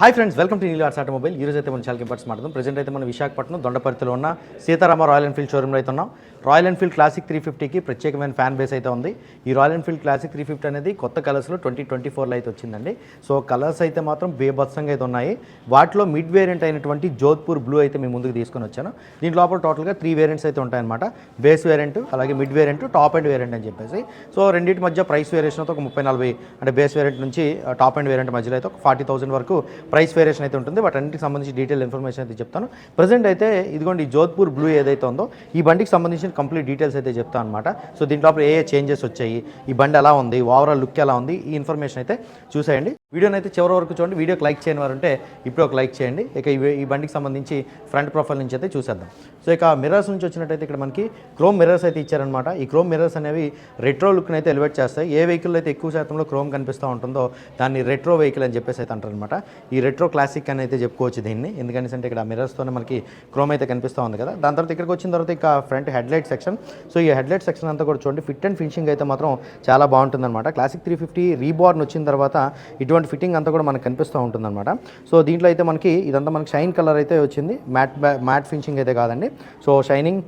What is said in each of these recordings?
Hi friends welcome to Neel arts automobile ఈరోజు అయితే మనం చాలా ఇంపార్ట్స్ మాట్లాడదాం. ప్రజెంట్ అయితే మనం విశాఖపట్నం దొండపర్తిలో ఉన్న సీతారామ రాయల్ ఎన్ఫీల్డ్ షోరూమ్లో అయితే ఉన్నాం. రాయల్ ఎన్ఫీల్డ్ క్లాసిక్ త్రీ ఫిఫ్టీకి ప్రత్యేకమైన ఫ్యాన్ బేస్ అయితే ఉంది. ఈ Royal Enfield Classic three fifty అనేది కొత్త కలర్స్లో ట్వంటీ ట్వంటీ ఫోర్లో అయితే వచ్చిందండి. సో కలర్స్ అయితే మాత్రం బేభత్సంగా అయితే ఉన్నాయి. వాటిలో మిడ్ వేరియంట్ అయినటువంటి జోధ్పూర్ బ్లూ అయితే మేము ముందుకు తీసుకొని వచ్చాను. దీని లోపల టోటల్గా త్రీ వేరియంట్స్ అయితే ఉంటాయన్నమాట. బేస్ వేరియంట్ అలాగే mid variant top end variant అని చెప్పేసి. సో రెండింటి మధ్య ప్రైస్ వేరియేషన్ అయితే ఒక ముప్పై నలభై అంటే బేస్ వేరియంట్ నుంచి టాప్ అండ్ వేరియంట్ మధ్యలో అయితే ఒక ఫార్టీ థౌసండ్ వరకు ప్రైస్ వేరియేషన్ అయితే ఉంటుంది. వాటన్నిటికి సంబంధించి డీటెయిల్ ఇన్ఫర్మేషన్ అయితే చెప్తాను. ప్రజెంట్ అయితే ఇదిగోండి జోధ్పూర్ బ్లూ ఏదైతే ఉందో ఈ బండికి సంబంధించిన కంప్లీట్ డీటెయిల్స్ అయితే చెప్తాను అనమాట సో దీని లోపల ఏ ఏ చేంజెస్ వచ్చాయి ఈ బండి ఎలా ఉంది ఓవరాల్ లుక్ ఎలా ఉంది ఈ ఇన్ఫర్మేషన్ అయితే చూసేయండి. వీడియోని అయితే చివరి వరకు చూడండి. వీడియోకి లైక్ చేయని వారు ఉంటే ఇప్పుడు ఒక లైక్ చేయండి. ఇక ఈ బండికి సంబంధించి ఫ్రంట్ ప్రొఫైల్ నుంచి అయితే చూసేద్దాం. సో ఇక మిర్రర్స్ నుంచి వచ్చినట్టయితే ఇక్కడ మనకి క్రోమ్ మిర్రర్స్ అయితే ఇచ్చారనమాట ఈ క్రోమ్ మిర్రర్స్ అనేవి రెట్రో లుక్ని అయితే ఎలివేట్ చేస్తాయి. ఏ వెహికల్ అయితే ఎక్కువ శాతంలో క్రోమ్ కనిపిస్తూ ఉంటుందో దాన్ని రెట్రో వెహికల్ అని చెప్పేసి అయితే అంటారనమాట ఈ రెట్రో క్లాసిక్ అని అయితే చెప్పుకోవచ్చు దీన్ని. ఎందుకంటే అంటే ఇక్కడ మిర్రర్స్తోనే మనకి క్రోమ్ అయితే కనిపిస్తూ ఉంది కదా. దాని తర్వాత ఇక్కడికి వచ్చిన తర్వాత ఇక front head headlight section. So ఈ హెడ్లైట్ సెక్షన్ అంతా కూడా చూడండి ఫిట్ అండ్ ఫినిషింగ్ అయితే మాత్రం చాలా బాగుంటుందన్నమాట. క్లాసిక్ త్రీ ఫిఫ్టీ రీబార్న్ వచ్చిన తర్వాత ఇటువంటి ఫిట్టింగ్ అంతా కూడా మనకు కనిపిస్తూ ఉంటుందన్నమాట. సో దీంట్లో అయితే మనకి ఇదంతా మనకి షైన్ కలర్ అయితే వచ్చింది. మ్యాట్ మ్యాట్ ఫినిషింగ్ అయితే కాదండి. సో షైనింగ్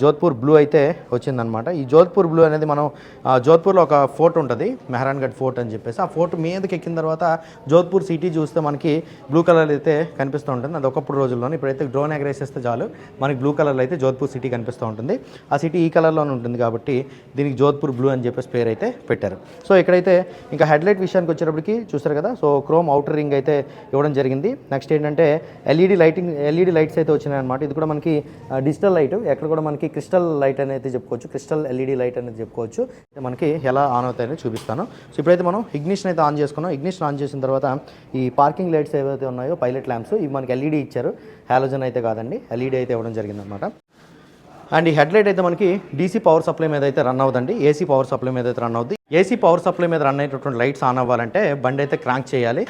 జోధ్పూర్ బ్లూ అయితే వచ్చిందనమాట ఈ జోధ్పూర్ బ్లూ అనేది మనం జోధ్పూర్లో ఒక ఫోర్ట్ ఉంటుంది మెహరాన్గఢ్ ఫోర్ట్ అని చెప్పేసి. ఆ ఫోర్ట్ మీదకి ఎక్కిన తర్వాత జోధ్పూర్ సిటీ చూస్తే మనకి బ్లూ కలర్ అయితే కనిపిస్తూ ఉంటుంది. అది ఒకప్పుడు రోజుల్లోనే ఇప్పుడైతే డ్రోన్ ఎగరేసేస్తే చాలు మనకి బ్లూ కలర్లో అయితే జోధ్పూర్ సిటీ కనిపిస్తూ ఉంటుంది. ఆ సిటీ ఈ కలర్లోనే ఉంటుంది కాబట్టి దీనికి జోధ్పూర్ బ్లూ అని చెప్పేసి పేరు అయితే పెట్టారు. సో ఇక్కడైతే ఇంకా హెడ్లైట్ విషయానికి వచ్చేటప్పటికి చూస్తారు కదా సో క్రోమ్ అవుటర్ రింగ్ అయితే ఇవ్వడం జరిగింది. నెక్స్ట్ ఏంటంటే ఎల్ఈడి లైటింగ్ ఎల్ఈడి లైట్స్ అయితే వచ్చినాయి అనమాట ఇది కూడా మనకి డిజిటల్ లైట్ ఎక్కడ కూడా మనకి క్రిస్టల్ లైట్ అనేది చెప్పుకోవచ్చు క్రిస్టల్ ఎల్ఈడి లైట్ అనేది చెప్పుకోవచ్చు. మనకి ఎలా ఆన్ అవుతాయని చూపిస్తాను. సో ఇప్పుడైతే మనం ఇగ్నిషన్ అయితే ఆన్ చేసుకున్నాం. ఇగ్నిషన్ ఆన్ చేసిన తర్వాత ఈ పార్కింగ్ లైట్స్ ఏవైతే ఉన్నాయో పైలట్ ల్యాంప్స్ ఇవి మనకి ఎల్ఈడి ఇచ్చారు. హాలోజన్ అయితే కాదండి ఎల్ఈడి అయితే ఇవ్వడం జరిగిందనమాట అండ్ ఈ హెడ్ లైట్ అయితే మనకి డీసీ పవర్ సప్లై మీద అయితే రన్ అవుతుంది ఏసీ పవర్ సప్లై మీద అయితే రన్ అవుద్ది. ఏసీ పవర్ సప్లై మీద రన్ అయ్యేటటువంటి లైట్స్ ఆన్ అవ్వాలంటే బండి అయితే క్రాంక్ చేయాలి.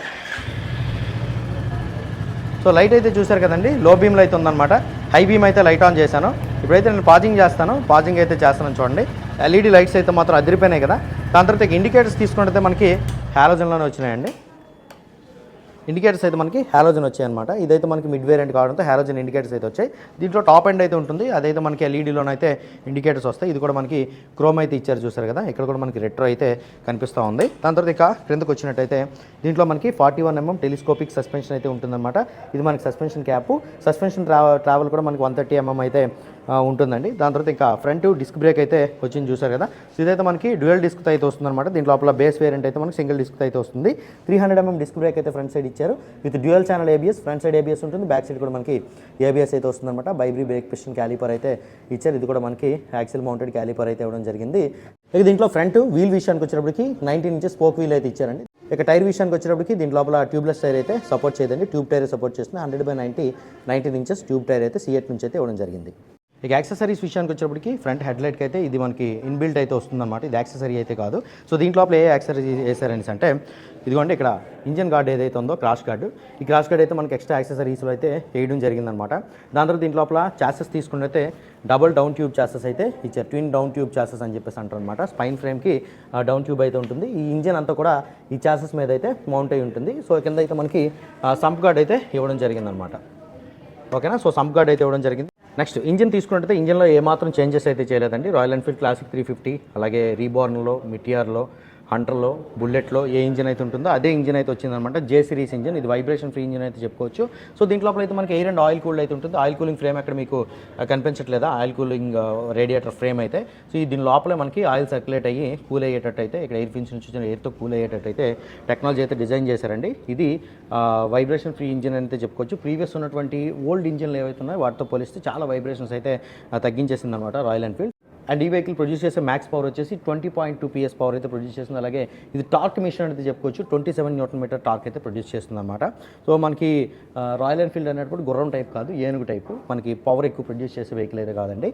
సో లైట్ అయితే చూశారు కదండి. లో బీమ్లో అయితే ఉందన్నమాట. హై బీమ్ అయితే లైట్ ఆన్ చేశాను. ఇప్పుడైతే నేను పాజింగ్ చేస్తాను. పాజింగ్ అయితే చేస్తాను చూడండి. ఎల్ఈడి లైట్స్ అయితే మాత్రం అదిరిపోయినాయి కదా. దాని తర్వాత ఇండికేటర్స్ తీసుకుంటే మనకి హ్యాలోజన్లోనే వచ్చినాయండి. ఇండికేటర్స్ అయితే మనకి హాలోజన్ వచ్చాయన్నమాట. ఇదైతే మనకి మిడ్ వేరియంట్ కావడంతో హాలోజన్ ఇండికేటర్స్ అయితే వచ్చాయి. దీంట్లో టాప్ ఎండ్ అయితే ఉంటుంది. అదైతే మనకి ఎల్ఈడీలోనైతే ఇండికేటర్స్ వస్తాయి. ఇది కూడా మనకి క్రోమ్ అయితే ఇచ్చారు చూసారు కదా? ఇక్కడ కూడా మనకి రెట్రో అయితే కనిపిస్తూ ఉంది. దాని తర్వాత ఇక క్రిందకు వచ్చినట్టయితే దీంట్లో మనకి forty one MM telescopic suspension అయితే ఉంటుందన్నమాట. ఇది మనకి సస్పెన్షన్ క్యాప్ సస్పెన్షన్ ట్రావెల్ కూడా మనకి వన్ థర్టీ ఎంఎం అయితే ఉంటుందండి. దాని తర్వాత ఇంకా ఫ్రంట్ డిస్క్ బ్రేక్ అయితే వచ్చింది చూసారు కదా. ఇదైతే మనకి డ్యూయల్ డిస్క్ అయితే వస్తుందన్నమాట. దీని లోపల బేస్ వేరియంట్ అయితే మనకి సింగిల్ డిస్క్ అయితే వస్తుంది. Three hundred MM disc brake అయితే ఫ్రంట్ సైడ్ ఇచ్చారు. With dual channel ABS front side ABS ఉంటుంది. బ్యాక్ సైడ్ కూడా మనకి ఏబిఎస్ అయితే వస్తుందన్నమాట. బైబ్రీ బ్రేక్ పిస్టన్ క్యాలిపర్ అయితే ఇచ్చారు. ఇది కూడా మనకి యాక్సిల్ మౌంటెడ్ క్యాలిపర్ అయితే ఇవ్వడం జరిగింది. ఇక దీంట్లో ఫ్రంట్ వీల్ విషయానికి వచ్చేటప్పటికి నైన్టీన్ ఇంచెస్ స్పోక్ వీల్ అయితే ఇచ్చారండి. ఇక టైర్ విషయానికి వచ్చేటప్పటికి దీని లోపల ట్యూబ్లెస్ టైర్ అయితే సపోర్ట్ చేయదండి. ట్యూబ్ టైర్ సపోర్ట్ చేస్తుంది. Hundred by ninety nineteen inches tube tyre అయితే సిఎట్ నుంచి అయితే ఇవ్వడం జరిగింది. ఇక యాక్సెసరీస్ విషయానికి వచ్చేటప్పటికి ఫ్రంట్ హెడ్ లైట్కి అయితే ఇది మనకి ఇన్బిల్ట్ అయితే వస్తుందన్నమాట. ఇది యాక్సెసరీ అయితే కాదు. సో దీంట్లో లోపల ఏ యాక్సెసరీ వేసారని అంటే ఇదిగోండి ఇక్కడ ఇంజన్ గార్డ్ ఏదైతే ఉందో క్రాష్ గార్డ్ ఈ క్రాష్ గార్డ్ అయితే మనకి ఎక్స్ట్రా యాక్సెసరీస్లో అయితే వేయడం జరిగిందనమాట దాని తర్వాత దీంట్లో లోపల చాసెస్ తీసుకున్నైతే డబుల్ డౌన్ ట్యూబ్ చాసెస్ అయితే ఇచ్చారు. ట్విన్ డౌన్ ట్యూబ్ చాసెస్ అని చెప్పేసి అంటారు అనమాట స్పైన్ ఫ్రేమ్కి డౌన్ ట్యూబ్ అయితే ఉంటుంది. ఈ ఇంజన్ అంతా కూడా ఈ చాసెస్ మీద అయితే మౌంట్ అయి ఉంటుంది. సో కింద అయితే మనకి సంప్ గార్డ్ అయితే ఇవ్వడం జరిగిందనమాట ఓకేనా? సో సంప్ గార్డ్ అయితే ఇవ్వడం జరిగింది. నెక్స్ట్ ఇంజిన్ తీసుకున్నట్టయితే ఇంజిన్లో ఏమాత్రం చేంజెస్ అయితే చేయలేదండి. Royal Enfield Classic three fifty అలాగే రీబార్న్లో మిటియార్లో హంటర్లో బుల్లెట్లో ఏ ఇంజిన్ అయితే ఉంటుందో అదే ఇంజిన్ అయితే వచ్చిందనమాట. J series engine. ఇది వైబ్రేషన్ ఫ్రీ ఇంజిన్ అయితే చెప్పుకోవచ్చు. సో దీంట్లో అయితే మనకి ఎయిర్ అండ్ ఆయిల్ కూల్ అయితే ఉంటుంది. ఆయిల్ కూలింగ్ ఫ్రేమ్ అక్కడ మీకు కనిపించట్లేదు? కనిపించట్లేదా ఆయిల్ కూలింగ్ రేడియేటర్ ఫ్రేమ్ అయితే. సో ఈ దీని లోపలే మనకి ఆయిల్ సర్క్యులేట్ అయ్యి కూల్ అయ్యేటట్టు అయితే ఇక్కడ ఎయిర్ ఫిన్స్ నుంచి వచ్చిన ఎయిర్తో కూల్ అయ్యేటట్టు అయితే టెక్నాలజీ అయితే డిజైన్ చేశారండి. ఇది వైబ్రేషన్ ఫ్రీ ఇంజిన్ అయితే చెప్పుకోవచ్చు. ప్రీవియస్ ఉన్నటువంటి ఓల్డ్ ఇంజిన్లు ఏవైతే ఉన్నాయో వాటితో పోలిస్తే చాలా వైబ్రేషన్స్ అయితే తగ్గించేసింది అనమాట రాయల్ ఎన్ఫీల్డ్. అండ్ ఈ వెహికల్ ప్రొడ్యూస్ చేసే మ్యాక్స్ పవర్ వచ్చేసి twenty point two PS power అయితే ప్రొడ్యూస్ చేస్తుంది. అలాగే ఇది టార్క్ మిషన్ అయితే చెప్పుకోవచ్చు. Twenty seven newton metre torque అయితే ప్రొడ్యూస్ చేస్తుంది అనమాట సో మనకి రాయల్ ఎన్ఫీల్డ్ అనేటప్పుడు గుర్రం టైప్ కాదు ఏనుగు టైపు మనకి పవర్ ఎక్కువ ప్రొడ్యూస్ చేసే వెహికల్ అయితే కాదండి.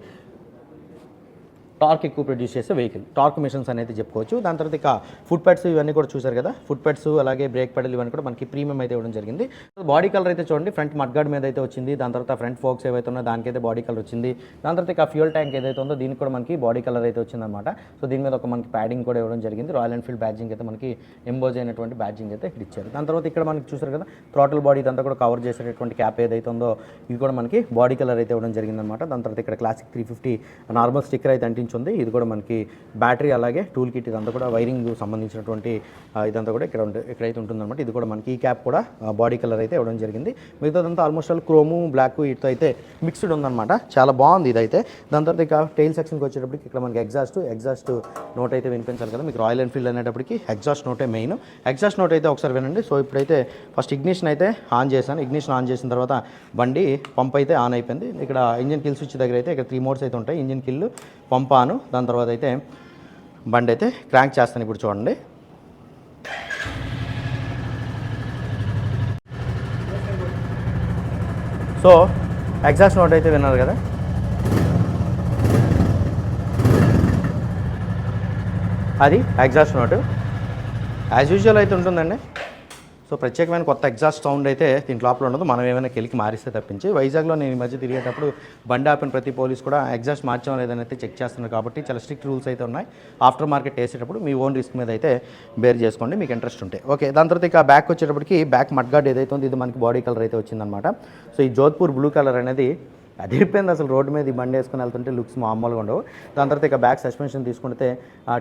టార్క్ ఎక్కువ ప్రొడ్యూస్ చేసే వెహికల్. టార్క్ మిషన్స్ అనేది చెప్పుకోవచ్చు. దాని తర్వాత ఇక ఫుట్ ప్యాడ్స్ ఇవన్నీ కూడా చూసారు కదా? ఫుట్ ప్యాడ్స్ అలాగే బ్రేక్ పెడల్ ఇవన్నీ కూడా మనకి ప్రీమియం అయితే ఇవ్వడం జరిగింది. బాడీ కలర్ అయితే చూడండి. ఫ్రంట్ మడ్గార్డ్ మీద అయితే వచ్చింది. దాని తర్వాత ఫ్రంట్ ఫోక్స్ ఏవైతే ఉన్నాయో దానికైతే బాడీ కలర్ వచ్చింది. దాని తర్వాత ఇక ఫ్యూల్ ట్యాంక్ ఏదైతే ఉందో దీనికి కూడా మనకి బాడీ కలర్ అయితే వచ్చిందనమాట సో దీని మీద ఒక మనకి ప్యాడింగ్ కూడా ఇవ్వడం జరిగింది. రాయల్ ఎన్ఫీల్డ్ బ్యాడ్జింగ్ అయితే మనకి ఎంబోజ్ అయినటువంటి బ్యాడ్జింగ్ అయితే ఇక్కడ ఇచ్చారు. దాని తర్వాత ఇక్కడ మనకి చూసారు కదా? థ్రాటల్ బాడీ ఇదంతా కూడా కవర్ చేసేటటువంటి క్యాప్ ఏదైతే ఉందో ఇది కూడా మనకి బాడీ కలర్ అయితే ఇవ్వడం జరిగిందనమాట దాని తర్వాత ఇక్కడ Classic three fifty normal sticker అయితే ఉంది ఇది కూడా మనకి బ్యాటరీ అలాగే టూల్ కిట్ ఇదంతా కూడా వైరింగ్ సంబంధించినటువంటి ఇదంతా కూడా ఇక్కడ ఉంటే ఇక్కడైతే ఉంటుందన్నమాట. ఇది కూడా మనకి ఈ క్యాప్ కూడా బాడీ కలర్ అయితే ఇవ్వడం జరిగింది. మిగతాదంతా ఆల్మోస్ట్ ఆల్ క్రోము బ్లాక్ ఇటు అయితే మిక్స్డ్ ఉందన్నమాట. చాలా బాగుంది ఇదైతే. దాని తర్వాత ఇక టైల్ సెక్షన్కి వచ్చేటప్పటికి ఇక్కడ మనకి ఎగ్జాస్ట్ ఎగ్జాస్ట్ నోట్ అయితే వినిపించాలి కదా. మీకు రాయల్ ఎన్ఫీల్డ్ అనేటప్పటికి ఎగ్జాస్ట్ నోటే మెయిన్. ఎగ్జాస్ట్ నోట్ అయితే ఒకసారి వినండి. సో ఇప్పుడైతే ఫస్ట్ ఇగ్నిషన్ అయితే ఆన్ చేశాను. ఇగ్నిషన్ ఆన్ చేసిన తర్వాత బండి పంప్ అయితే ఆన్ అయిపోయింది. ఇక్కడ ఇంజిన్ కిల్ స్విచ్ దగ్గర అయితే ఇక్కడ త్రీ మోడ్స్ అయితే ఉంటాయి. ఇంజిన్ కిల్ పంపాను. దాని తర్వాత అయితే బండి అయితే క్రాంక్ చేస్తాను ఇప్పుడు చూడండి. సో ఎగ్జాస్ట్ నోట్ అయితే విన్నారు కదా? అది ఎగ్జాస్ట్ నోట్ యాజ్ యూజువల్ అయితే ఉంటుందండి. సో ప్రత్యేకమైన కొత్త ఎగ్జాస్ట్ సౌండ్ అయితే దీని లోపల ఉండదు మనం ఏమైనా కెలికి మారిస్తే తప్పించి. వైజాగ్లో నేను ఈ మధ్య తిరిగేటప్పుడు బండి ఆపిన ప్రతి పోలీస్ కూడా ఎగ్జాస్ట్ మార్చడం లేదని అయితే చెక్ చేస్తున్నారు కాబట్టి చాలా స్ట్రిక్ట్ రూల్స్ అయితే ఉన్నాయి. ఆఫ్టర్ మార్కెట్ వేసేటప్పుడు మీ ఓన్ రిస్క్ మీద అయితే బేర్ చేసుకోండి. మీకు ఇంట్రెస్ట్ ఉంటే. ఓకే దాని తర్వాత ఇక బ్యాక్ వచ్చేటప్పటికి బ్యాక్ మడ్గార్డ్ ఏదైతే ఉందో ఇది మనకి బాడీ కలర్ అయితే వచ్చిందనమాట సో ఈ జోధ్పూర్ బ్లూ కలర్ అనేది అదిరిపోయింది అసలు రోడ్డు మీద ఈ బండి వేసుకుని వెళ్తుంటే లుక్స్ మామూలుగా ఉండవు. దాని తర్వాత ఇక బ్యాక్ సస్పెన్షన్ తీసుకుంటే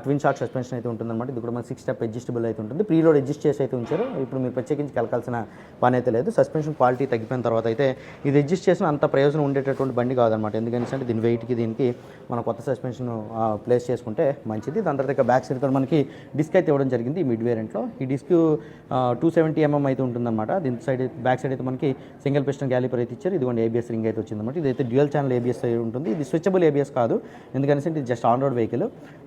ట్విన్ షాక్ సస్పెన్షన్ అయితే ఉంటుందన్నమాట. ఇది కూడా మనకి సిక్స్ స్టెప్ అడ్జస్టబుల్ అయితే ఉంటుంది. ప్రీ లోడ్ అడ్జస్ట్ చేసి అయితే ఉంచారు. ఇప్పుడు మీరు ప్రత్యేకించి కలకాల్సిన పని అయితే లేదు. సస్పెన్షన్ క్వాలిటీ తగ్గిపోయిన తర్వాత అయితే ఇది అడ్జస్ట్ చేసిన అంత ప్రయోజనం ఉండేటటువంటి బండి కాదనమాట ఎందుకంటే దీని వెయిట్కి దీనికి మనం కొత్త సస్పెన్షన్ ప్లేస్ చేసుకుంటే మంచిది. దాని తర్వాత ఇక బ్యాక్ సైడ్ కూడా మనకి డిస్క్ అయితే ఇవ్వడం జరిగింది ఈ మిడ్ వేరియంట్లో ఈ డిస్క్ టూ సెవెంటీ ఎంఎం అయితే ఉంటుందన్నమాట. దీని సైడ్ బ్యాక్ సైడ్ అయితే మనకి సింగిల్ పిస్టన్ క్యాలిపర్ అయితే ఇచ్చారు. ఇదిగోండి ఏబిఎస్ రింగ్ అయితే వచ్చిందన్నమాట. ఇదైతే డ్యూయల్ ఛానల్ ఏబిఎస్ అయి ఉంటుంది ఇది స్విచబుల్ ఏబిఎస్ కాదు. ఎందుకంటే ఇది just on road vehicle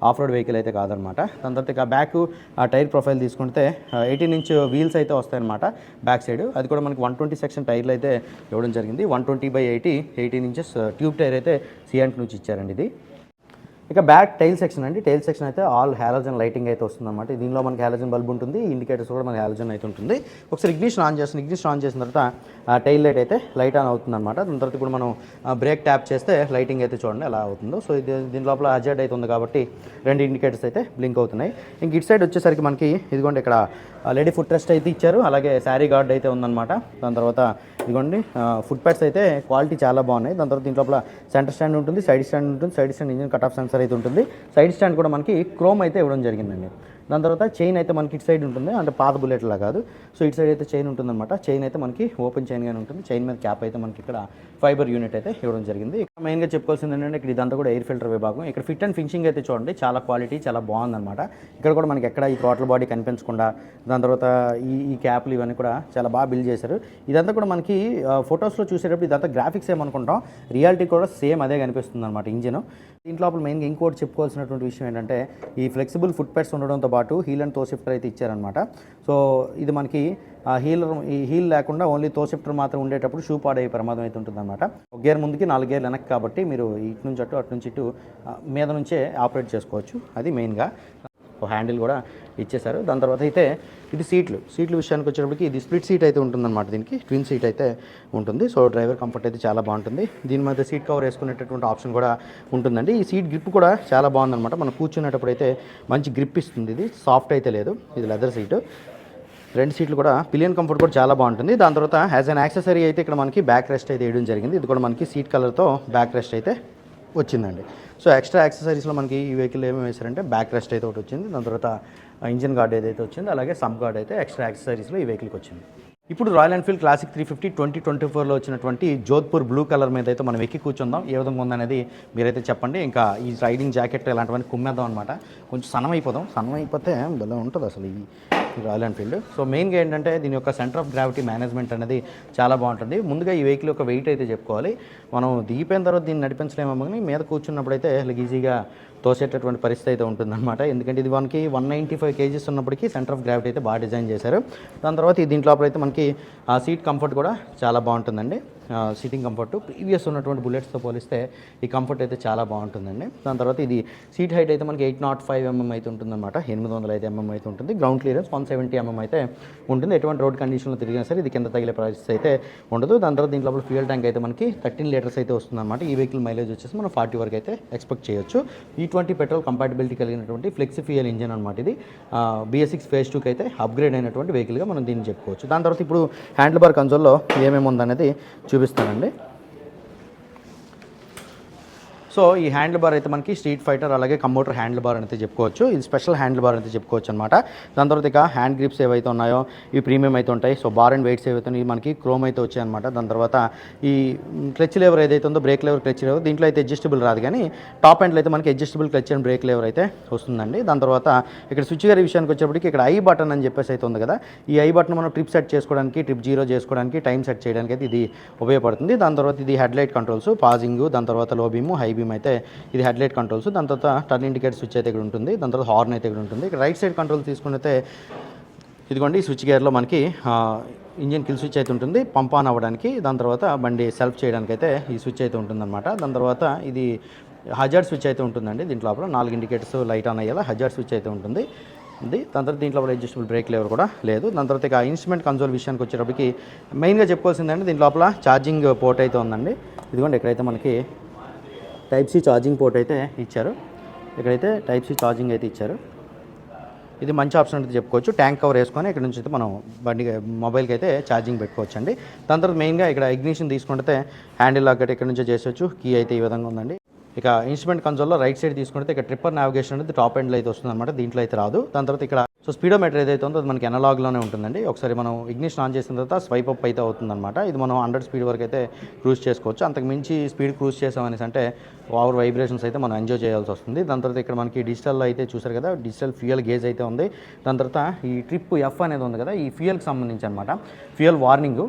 off road vehicle అయితే కాదనమాట. దాని తర్వాత ఇక బ్యాక్ ఆ టైర్ ప్రొఫైల్ తీసుకుంటే ఎయిటీన్ ఇంచ్ వీల్స్ అయితే వస్తాయన్నమాట బ్యాక్ సైడ్. అది కూడా మనకి వన్ ట్వంటీ సెక్షన్ టైర్లు అయితే ఇవ్వడం జరిగింది. One twenty by eighty eighteen inches tube tyre అయితే సియాంట్ నుంచి ఇచ్చారండి ఇది. ఇక బ్యాక్ టైల్ సెక్షన్ అండి. టైల్ సెక్షన్ అయితే ఆల్ హ్యాలజన్ లైటింగ్ అయితే వస్తుందన్నమాట. దీనిలో మనకి హ్యాలజన్ బల్బ్ ఉంటుంది. ఇండికేటర్స్ కూడా మనకి హ్యాలజన్ అయితే ఉంటుంది. ఒకసారి ఇగ్నిషన్ ఆన్ చేస్తాను ఇగ్నిషన్ ఆన్ చేసిన తర్వాత టైల్ లైట్ అయితే లైట్ ఆన్ అవుతుందన్నమాట. దాని తర్వాత ఇప్పుడు మనం బ్రేక్ ట్యాప్ చేస్తే లైటింగ్ అయితే చూడండి ఎలా అవుతుందో. సో ఇది దీని లోపల హజార్డ్ అయితే ఉంది కాబట్టి రెండు ఇండికేటర్స్ అయితే బ్లింక్ అవుతున్నాయి. ఇంక ఇటు సైడ్ వచ్చేసరికి మనకి ఇదిగోండి ఇక్కడ లేడీ ఫుట్ రెస్ట్ అయితే ఇచ్చారు. అలాగే శారీ గార్డ్ అయితే ఉందన్నమాట. దాని తర్వాత ఇదిగోండి ఫుట్ ప్యాడ్స్ అయితే క్వాలిటీ చాలా బాగున్నాయి. దాని తర్వాత దీంట్లో సెంటర్ స్టాండ్ ఉంటుంది సైడ్ స్టాండ్ ఉంటుంది. Side stand engine cut off sensor అయితే ఉంటుంది. సైడ్ స్టాండ్ కూడా మనకి క్రోమ్ అయితే ఇవ్వడం జరిగిందండి. దాని తర్వాత చైన్ అయితే మనకి ఇటు సైడ్ ఉంటుంది. అంటే పాత బుల్లెట్లా కాదు. సో ఇటు సైడ్ అయితే చైన్ ఉంటుందన్నమాట. చైన్ అయితే మనకి ఓపెన్ చైన్ గానే ఉంటుంది. చైన్ మీద క్యాప్ అయితే మనకి ఇక్కడ ఫైబర్ యూనిట్ అయితే ఇవ్వడం జరిగింది. ఇక్కడ మెయిన్గా చెప్పుకోవాల్సింది ఏంటంటే ఇక్కడ ఇదంతా కూడా ఎయిర్ ఫిల్టర్ విభాగం. ఇక్కడ ఫిట్ అండ్ ఫినిషింగ్ అయితే చూడండి. చాలా క్వాలిటీ చాలా బాగుందన్నమాట. ఇక్కడ కూడా మనకి ఎక్కడ ఈ థ్రాటల్ బాడీ కనిపించకుండా దాని తర్వాత ఈ ఈ క్యాప్లు ఇవన్నీ కూడా చాలా బాగా బిల్డ్ చేశారు. ఇదంతా కూడా మనకి ఫొటోస్లో చూసేటప్పుడు ఇదంతా గ్రాఫిక్స్ ఏమనుకుంటాం? రియాలిటీ కూడా సేమ్ అదే కనిపిస్తుంది అనమాట ఇంజిన్ దీంట్లో మెయిన్గా ఇంకోటి చెప్పుకోవాల్సినటువంటి విషయం ఏంటంటే ఈ ఫ్లెక్సిబుల్ ఫుట్ ప్యాడ్స్ ఉండడంతో పాటు హీల్ అండ్తో షిఫ్టర్ అయితే ఇచ్చారనమాట సో ఇది మనకి హీల్ ఈ హీల్ లేకుండా ఓన్లీ తో షిఫ్టర్ మాత్రం ఉండేటప్పుడు షూ పాడయ్యే ప్రమాదం అయితే ఉంటుందన్నమాట. ఒక గేర్ ముందుకి నాలుగు గేర్లు వెనక్కి కాబట్టి మీరు ఇటు నుంచి అటు అటు నుంచి ఇటు మీద నుంచే ఆపరేట్ చేసుకోవచ్చు. అది మెయిన్గా ఒక హ్యాండిల్ కూడా ఇచ్చేశారు. దాని తర్వాత అయితే ఇది సీట్లు. సీట్ల విషయానికి వచ్చేటప్పటికి ఇది స్ప్లిట్ సీట్ అయితే ఉంటుందన్నమాట దీనికి. ట్విన్ సీట్ అయితే ఉంటుంది. సో డ్రైవర్ కంఫర్ట్ అయితే చాలా బాగుంటుంది. దీని మీద సీట్ కవర్ వేసుకునేటటువంటి ఆప్షన్ కూడా ఉంటుందండి. ఈ సీట్ గ్రిప్ కూడా చాలా బాగుందన్నమాట. మనం కూర్చునేటప్పుడు అయితే మంచి గ్రిప్ ఇస్తుంది ఇది. సాఫ్ట్ అయితే లేదు. ఇది లెదర్ సీటు. రెండు సీట్లు కూడా పిలియన్ కంఫర్ట్ కూడా చాలా బాగుంటుంది. దాని తర్వాత యాజ్ అన్ యాక్సెసరీ అయితే ఇక్కడ మనకి బ్యాక్ రెస్ట్ అయితే వేయడం జరిగింది. ఇది కూడా మనకి సీట్ కలర్తో బ్యాక్ రెస్ట్ అయితే వచ్చిందండి. సో ఎక్స్ట్రా యాక్సెసరీస్లో మనకి ఈ వెహికల్ ఏమేమి వేశారంటే బ్యాక్ రెస్ట్ అయితే ఒకటి వచ్చింది దాని తర్వాత ఇంజిన్ గార్డ్ ఏదైతే వచ్చిందో అలాగే సమ్ గార్డ్ అయితే ఎక్స్ట్రా యాక్సెసరీస్లో ఈ వెహికల్కి వచ్చింది. ఇప్పుడు Royal Enfield Classic three fifty twenty twenty ఫోర్లో వచ్చినటువంటి జోధ్పూర్ బ్లూ కలర్ మీద అయితే మనం ఎక్కి కూర్చుందాం. ఏ విధంగా ఉందనేది మీరైతే చెప్పండి. ఇంకా ఈ రైడింగ్ జాకెట్ ఇలాంటివన్నీ కుమ్మేద్దాం అనమాట కొంచెం సన్నం అయిపోదాం సన్నం అయిపోతే భలే ఉంటుంది అసలు ఈ రాయల్ ఎన్ఫీల్డ్ సో మెయిన్గా ఏంటంటే దీని యొక్క సెంటర్ ఆఫ్ గ్రావిటీ మేనేజ్మెంట్ అనేది చాలా బాగుంటుంది. ముందుగా ఈ వెహికల్ యొక్క వెయిట్ అయితే చెప్పుకోవాలి. మనం దిగిపోయిన తర్వాత దీన్ని నడిపించలేమో కానీ మీద కూర్చున్నప్పుడు అయితే ఈజీగా తోసేటటువంటి పరిస్థితి అయితే ఉంటుందన్నమాట. ఎందుకంటే ఇది మనకి వన్ నైంటీ ఫైవ్ కేజీస్ ఉన్నప్పటికీ సెంటర్ ఆఫ్ గ్రావిటీ అయితే బాగా డిజైన్ చేశారు. దాని తర్వాత ఈ దీంట్లో అయితే మనకి ఆ సీట్ కంఫర్ట్ కూడా చాలా బాగుంటుందండి. Seating comfort. ప్రీవియస్ ఉన్నటువంటి బుల్లెట్స్తో పోలిస్తే ఈ కంఫర్ట్ అయితే చాలా బాగుంటుందండి. దాని తర్వాత ఇది సీట్ హైట్ అయితే మనకి ఎయిట్ నాట్ ఫైవ్ ఎంఎం అయితే ఉంటుందన్నమాట. ఎనిమిది వందల ఐదు ఎంఎం అయితే ఉంటుంది. Ground clearance one seventy MM అయితే ఉంటుంది. ఎటువంటి రోడ్ కండిషన్లో తిరిగినా సరే ఇది కింద తగిలే ప్రైస్ అయితే ఉండదు. దాని తర్వాత దీంట్లో ఫ్యూయల్ ట్యాంక్ అయితే మనకి థర్టీన్ లీటర్స్ అయితే వస్తుందన్నమాట. ఈ వెహికల్ మైలేజ్ వచ్చేసి మనం ఫార్టీ వరకు అయితే ఎక్స్పెక్ట్ చేయొచ్చు. ఈ ట్వంటీ పెట్రోల్ కంపాటబిలిటీ కలిగినటువంటి ఫ్లెక్సీ ఫ్యూయల్ ఇంజిన్ అనమాట ఇది. బిఎస్ సిక్స్ ఫేజ్ టూకి అయితే అప్గ్రేడ్ అయినటువంటి వెహికల్గా మనం దీన్ని చెప్పుకోవచ్చు. దాని తర్వాత ఇప్పుడు హ్యాండిల్ బార్ కన్సోల్లో ఏమేమి ఉందనేది చూపిస్తానండి. సో ఈ హ్యాండిల్ బార్ అయితే మనకి స్ట్రీట్ ఫైటర్ అలాగే కంప్యూటర్ హ్యాండిల్ బార్ అయితే చెప్పుకోవచ్చు. ఇది స్పెషల్ హ్యాండిల్ బార్ అయితే చెప్పుకోవచ్చు అనమాట దాని తర్వాత ఇక హ్యాండ్ గ్రిప్స్ ఏవైతే ఉన్నాయో ఇవి ప్రీమియం అయితే ఉంటాయి. సో బార్ అండ్ వెయిట్స్ ఏవైతే ఉన్నాయి మనకి క్రోమ్ అయితే వచ్చాయి అనమాట దాని తర్వాత ఈ క్లచ్ లేవర్ ఏదైతే ఉందో బ్రేక్ లేవర్ క్లచ్ లేవర్ దీంట్లో అయితే అడ్జస్టబుల్ రాదు కానీ టాప్ ఎండ్లో అయితే మనకి adjustable clutch and brake lever అయితే వస్తుందండి. దాని తర్వాత ఇక్కడ స్విచ్ గారి విషయానికి వచ్చేప్పటికి ఇక్కడ ఐ బటన్ అని చెప్పేసి అయితే ఉంది కదా. ఈ ఐ బటన్ మనం ట్రిప్ సెట్ చేసుకోవడానికి ట్రిప్ జీరో చేసుకోవడానికి టైం సెట్ చేయడానికి అయితే ఇది ఉపయోగపడుతుంది. దాని తర్వాత ఇది హెడ్ లైట్ కంట్రోల్స్ పాజింగ్ దాని తర్వాత లో బీమ్ హై బీమ్ అయితే ఇది హెడ్లైట్ కంట్రోల్స్. దాని తర్వాత టర్న్ ఇండికేటర్ స్విచ్ అయితే ఇక్కడ ఉంటుంది. దాని తర్వాత హార్న్ అయితే ఇక్కడ ఉంటుంది. ఇక్కడ రైట్ సైడ్ కంట్రోల్ తీసుకుంటే ఇదిగోండి ఈ స్విచ్ గేర్లో మనకి ఇంజిన్ కిల్ స్విచ్ అయితే ఉంటుంది. పంప్ ఆన్ అవ్వడానికి దాని తర్వాత బండి సెల్ఫ్ చేయడానికి అయితే ఈ స్విచ్ అయితే ఉంటుందన్నమాట. దాని తర్వాత ఇది హజార్డ్ స్విచ్ అయితే ఉంటుందండి దీంట్లో లోపల. నాలుగు ఇండికేటర్స్ లైట్ ఆన్ అయ్యేలా హజార్డ్ స్విచ్ అయితే ఉంటుంది. ఉంది. దాని తర్వాత దీంట్లో కూడా అడ్జస్టబుల్ బ్రేక్ లేవర్ కూడా లేదు. దాని తర్వాత ఇక ఇన్స్ట్రుమెంట్ కన్సోల్ విషయానికి వచ్చేటప్పటికి మెయిన్గా చెప్పుకోవాల్సిందండి దీని లోపల ఛార్జింగ్ పోర్ట్ అయితే ఉందండి. ఇదిగోండి ఇక్కడైతే మనకి టైప్ సి ఛార్జింగ్ పోర్ట్ అయితే ఇచ్చారు. ఇక్కడైతే టైప్ సి ఛార్జింగ్ అయితే ఇచ్చారు. ఇది మంచి ఆప్షన్ అయితే చెప్పుకోవచ్చు. ట్యాంక్ కవర్ వేసుకొని ఇక్కడ నుంచి అయితే మనం బండి మొబైల్కి అయితే ఛార్జింగ్ పెట్టుకోవచ్చు అండి దాని తర్వాత మెయిన్గా ఇక్కడ ఇగ్నిషన్ తీసుకుంటే హ్యాండిల్ లాక్ ఇక్కడ నుంచి చేసేవచ్చు కీ అయితే ఈ విధంగా ఉందండి. ఇక ఇన్స్ట్రుమెంట్ కన్సోల్లో రైట్ సైడ్ తీసుకుంటే ఇక్కడ ట్రిప్పర్ నావిగేషన్ అనేది టాప్ ఎండ్లో అయితే వస్తుంది అనమాట దీంట్లో అయితే రాదు. దాని తర్వాత ఇక్కడ సో స్పీడోమీటర్ ఏదైతే ఉందో అది మనకి ఎనలాగ్లోనే ఉంటుందండి. ఒకసారి మనం ఇగ్నిషన్ ఆన్ చేసిన తర్వాత స్వైప్ అప్ అయితే అవుతుందన్నమాట. ఇది మనం హండ్రెడ్ స్పీడ్ వరకు అయితే క్రూజ్ చేసుకోవచ్చు. అంతకు మించి స్పీడ్ క్రూజ్ చేసామనేసి అంటే ఓవర్ వైబ్రేషన్స్ అయితే మనం ఎంజాయ్ చేయాల్సి వస్తుంది. దాని తర్వాత ఇక్కడ మనకి డిజిటల్లో అయితే చూసారు కదా డిజిటల్ ఫ్యూయల్ గేజ్ అయితే ఉంది. దాని తర్వాత ఈ ట్రిప్ ఎఫ్ అనేది ఉంది కదా ఈ ఫ్యూయల్కి సంబంధించి అనమాట ఫ్యూయల్ వార్నింగ్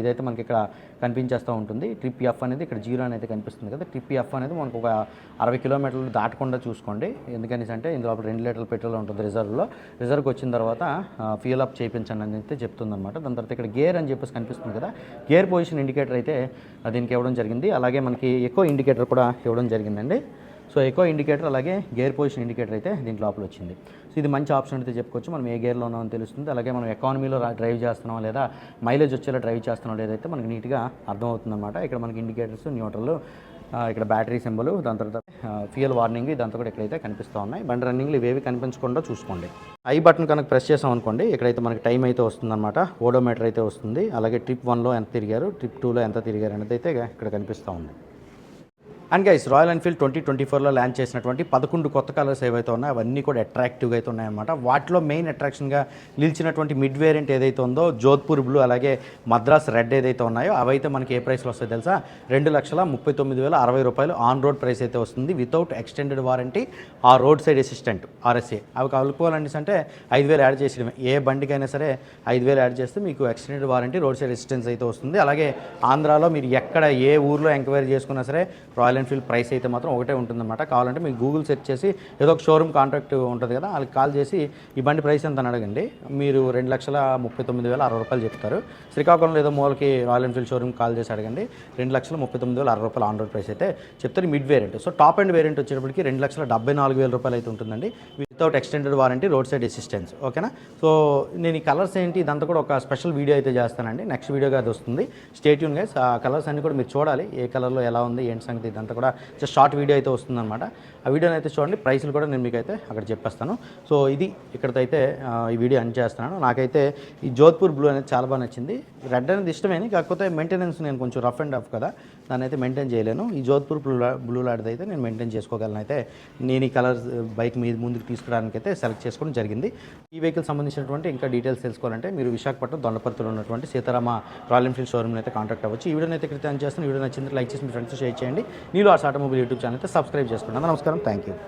ఇదైతే మనకి ఇక్కడ కనిపించేస్తూ ఉంటుంది. ట్రిప్ ఎఫ్ అనేది ఇక్కడ జీరో అనేది కనిపిస్తుంది కదా ట్రిప్ ఎఫ్ అనేది మనకు ఒక అరవై కిలోమీటర్లు దాటకుండా చూసుకోండి. ఎందుకనేసి అంటే ఇందులో రెండు లీటర్ల పెట్రోల్ ఉంటుంది రిజర్వ్లో. రిజర్వ్కి వచ్చిన తర్వాత ఫ్యూయల్ అప్ చేయించండి అని అయితే చెప్తుంది అనమాట దాని తర్వాత ఇక్కడ గేర్ అని చెప్పేసి కనిపిస్తుంది కదా గేర్ పొజిషన్ ఇండికేటర్ అయితే దీనికి ఇవ్వడం జరిగింది. అలాగే మనకి ఎక్కువ ఇండికేటర్ కూడా ఇవ్వడం జరిగిందండి. సో ఎక్కువ ఇండికేటర్ అలాగే గేర్ పొజిషన్ ఇండికేటర్ అయితే దీంట్లో లోపల వచ్చింది. సో ఇది మంచి ఆప్షన్ అయితే చెప్పుకోవచ్చు. మనం ఏ గేర్లో ఉన్నామని తెలుస్తుంది. అలాగే మనం ఎకానమీలో డ్రైవ్ చేస్తున్నాం లేదా మైలేజ్ వచ్చేలా డ్రైవ్ చేస్తున్నాం లేదైతే మనకి నీట్గా అర్థమవుతుందన్నమాట. ఇక్కడ మనకి ఇండికేటర్స్ న్యూట్రల్ ఇక్కడ బ్యాటరీ సింబల్ దాని తర్వాత ఫ్యూయల్ వార్నింగ్ ఇదంతా కూడా ఇక్కడైతే కనిపిస్తూ ఉన్నాయి. బండి రన్నింగ్లు ఇవేవి కనిపించకుండా చూసుకోండి. ఐ బటన్ కనుక ప్రెస్ చేసాం అనుకోండి ఇక్కడైతే మనకి టైం అయితే వస్తుందన్నమాట. ఓడోమీటర్ అయితే వస్తుంది. అలాగే ట్రిప్ వన్లో ఎంత తిరిగారు ట్రిప్ టూలో ఎంత తిరిగారు అనేది అయితే ఇక్కడ కనిపిస్తూ ఉంది. And guys Royal Enfield twenty twenty ఫోర్లో ల్యాండ్ చేసినటువంటి పదకొండు కొత్త కలర్స్ ఏవైతే ఉన్నాయో అవన్నీ కూడా అట్రాక్టివ్గా అయితే ఉన్నాయన్నమాట. వాటిలో మెయిన్ అట్రాక్షన్గా నిలిచినటువంటి మిడ్ వేరియంట్ ఏదైతే ఉందో జోధ్పూర్ బ్లూ అలాగే మద్రాస్ రెడ్ ఏదైతే ఉన్నాయో అవైతే మనకి ఏ ప్రైస్లో వస్తాయి తెలుసా? రెండు లక్షల ముప్పై తొమ్మిది వేల అరవై రూపాయలు ఆన్ రోడ్ ప్రైస్ అయితే వస్తుంది వితౌట్ ఎక్స్టెండెడ్ వారంటీ ఆ రోడ్ సైడ్ అసిస్టెంట్ ఆర్ఎస్ఏ అవి కలుపుకోవాలంటే అంటే ఐదు వేలు యాడ్ చేసేయడమే. ఏ బండికైనా సరే ఐదు వేలు యాడ్ చేస్తే మీకు extended warranty road side assistance అయితే వస్తుంది. అలాగే ఆంధ్రాలో మీరు ఎక్కడ ఏ ఊర్లో ఎంక్వైరీ చేసుకున్నా సరే రాయల్ ఎన్ఫీల్డ్ ప్రైస్ అయితే మాత్రం ఒకటే ఉంటుందన్నమాట. కావాలంటే మీకు గూగుల్ సెర్చ్ చేసి ఏదో ఒక షోరూమ్ కాంట్రాక్ట్ ఉంటుంది కదా వాళ్ళకి కాల్ చేసి ఈ బండి ప్రైస్ ఎంత అని అడగండి. మీరు రెండు లక్షల ముప్పై తొమ్మిది వేల అరవై రూపాయలు చెప్తారు. శ్రీకాకుళంలో ఏదో మూలకి రాయల్ ఎన్ఫీల్డ్ షోరూమ్ కాల్ చేసి అడగండి. రెండు లక్షల ముప్పై తొమ్మిది వేల అరవై రూపాయలు ఆన్ రోడ్ ప్రైస్ అయితే చెప్తారు mid variant so top end variant వచ్చేటప్పటికి రెండు లక్షల డెబ్బై నాలుగు వేల రూపాయలు అయితే ఉంటుందండి. Without extended warranty road side assistance ఓకేనా? సో నేను ఈ కలర్స్ ఏంటి ఇదంతా కూడా ఒక స్పెషల్ వీడియో అయితే చేస్తానండి. నెక్స్ట్ వీడియోగా అది వస్తుంది. స్టేట్యూన్ గైస్ ఆ కలర్స్ అన్ని కూడా మీరు చూడాలి. ఏ కలర్లో ఎలా ఉంది ఏంటి సంగతి ఇదంతా కూడా జస్ట్ షార్ట్ వీడియో అయితే వస్తుందన్నమాట. ఆ వీడియోని అయితే చూడండి. ప్రైస్లు కూడా నేను మీకు అయితే అక్కడ చెప్పేస్తాను. సో ఇది ఇక్కడితో అయితే ఈ వీడియో అన్ చేస్తున్నాను. నాకైతే ఈ జోధ్పూర్ బ్లూ అనేది చాలా బాగా నచ్చింది. రెడ్ అనేది ఇష్టమేని కాకపోతే మెయింటెనెన్స్ నేను కొంచెం రఫ్ అండ్ రఫ్ కదా. దాన్ని అయితే మెయింటైన్ చేయలేను. ఈ జోధ్పూర్ బ్లూ బ్లూ లాంటిది అయితే నేను మెయింటైన్ చేసుకోగలను. అయితే నేను ఈ కలర్ బైక్ మీద ముందుకు తీసుకురావడానికి అయితే సెలెక్ట్ చేసుకోవడం జరిగింది. ఈ వెహికల్ సంబంధించినటువంటి ఇంకా డీటెయిల్స్ తెలుసుకోవాలంటే మీరు విశాఖపట్నం దొండపర్తిలో ఉన్నటువంటి సీతారామ రాయల్ ఎన్ఫీల్డ్ షోరూమ్ అయితే కాంటాక్ట్ అవ్వచ్చు. ఈ వీడియోని అయితే క్రితం చేస్తాను వీడియో నచ్చింది లైక్ చేసి మీ ఫ్రెండ్స్ షేర్ చేయండి. నీళ్ళు ఆ ఆటోమొబైల్ యూట్యూబ్ ఛానల్ అయితే సబ్స్క్రైబ్ చేసుకోండి. నమస్కారం. Thank you